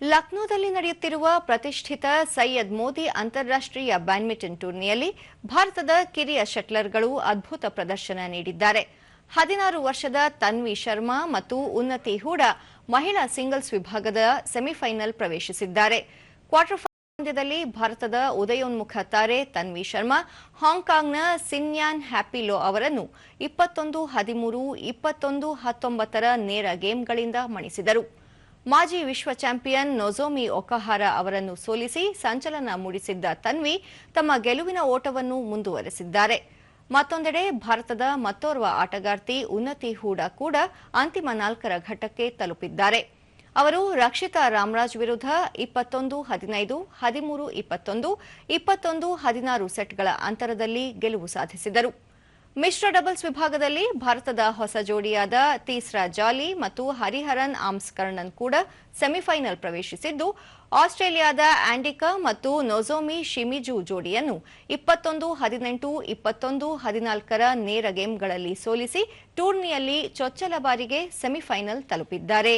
ಲಕ್ನೋದಲ್ಲಿ ನಡೆಯುತ್ತಿರುವ ಪ್ರತಿಷ್ಠಿತ ಸೈಯದ್ ಮೋದಿ ಅಂತಾರಾಷ್ಟ್ರೀಯ ಬ್ಯಾಡ್ಮಿಂಟನ್ ಟೂರ್ನಿಯಲ್ಲಿ ಭಾರತದ ಕಿರಿಯ ಶಟ್ಲರ್ಗಳು ಅದ್ಭುತ ಪ್ರದರ್ಶನ ನೀಡಿದ್ದಾರೆ. ಹದಿನಾರು ವರ್ಷದ ತನ್ವಿ ಶರ್ಮಾ ಮತ್ತು ಉನ್ನತಿ ಹೂಡ ಮಹಿಳಾ ಸಿಂಗಲ್ಸ್ ವಿಭಾಗದ ಸೆಮಿಫೈನಲ್ ಪ್ರವೇಶಿಸಿದ್ದಾರೆ. ಕ್ವಾರ್ಟರ್ ಫೈನಲ್ ಪಂದ್ಯದಲ್ಲಿ ಭಾರತದ ಉದಯೋನ್ಮುಖ ತಾರೆ ತನ್ವಿ ಶರ್ಮಾ ಹಾಂಗ್ಕಾಂಗ್ನ ಸಿನ್ಯಾನ್ ಹ್ಯಾಪಿಲೋ ಅವರನ್ನು ಇಪ್ಪತ್ತೊಂದು ಹದಿಮೂರು, ಇಪ್ಪತ್ತೊಂದು ಹತ್ತೊಂಬತ್ತರ ನೇರ ಗೇಮ್ಗಳಿಂದ ಮಣಿಸಿದರು. ಮಾಜಿ ವಿಶ್ವ ಚಾಂಪಿಯನ್ ನೊಜೋಮಿ ಒಕಹಾರ ಅವರನ್ನು ಸೋಲಿಸಿ ಸಂಚಲನ ಮೂಡಿಸಿದ್ದ ತನ್ವಿ ತಮ್ಮ ಗೆಲುವಿನ ಓಟವನ್ನು ಮುಂದುವರೆಸಿದ್ದಾರೆ. ಮತ್ತೊಂದೆಡೆ ಭಾರತದ ಮತ್ತೋರ್ವ ಆಟಗಾರ್ತಿ ಉನ್ನತಿ ಹೂಡಾ ಕೂಡ ಅಂತಿಮ ನಾಲ್ಕರ ಘಟ್ಟಕ್ಕೆ ತಲುಪಿದ್ದಾರೆ. ಅವರು ರಕ್ಷಿತಾ ರಾಮರಾಜ್ ವಿರುದ್ಧ ಇಪ್ಪತ್ತೊಂದು ಹದಿನೈದು, ಹದಿಮೂರು, ಇಪ್ಪತ್ತೊಂದು ಇಪ್ಪತ್ತೊಂದು, ಹದಿನಾರು ಸೆಟ್ಗಳ ಅಂತರದಲ್ಲಿ ಗೆಲುವು ಸಾಧಿಸಿದರು. ಮಿಶ್ರ ಡಬಲ್ಸ್ ವಿಭಾಗದಲ್ಲಿ ಭಾರತದ ಹೊಸ ಜೋಡಿಯಾದ ತೀಸ್ರಾ ಜಾಲಿ ಮತ್ತು ಹರಿಹರನ್ ಆಮ್ಸ್ಕರ್ಣನ್ ಕೂಡ ಸೆಮಿಫೈನಲ್ ಪ್ರವೇಶಿಸಿದ್ದು, ಆಸ್ಟ್ರೇಲಿಯಾದ ಆಂಡಿಕಾ ಮತ್ತು ನೊಜೋಮಿ ಶಿಮಿಜು ಜೋಡಿಯನ್ನು ಇಪ್ಪತ್ತೊಂದು, ಹದಿನೆಂಟು, ಇಪ್ಪತ್ತೊಂದು, ಹದಿನಾಲ್ಕರ ನೇರ ಗೇಮ್ಗಳಲ್ಲಿ ಸೋಲಿಸಿ ಟೂರ್ನಿಯಲ್ಲಿ ಚೊಚ್ಚಲ ಬಾರಿಗೆ ಸೆಮಿಫೈನಲ್ ತಲುಪಿದ್ದಾರೆ.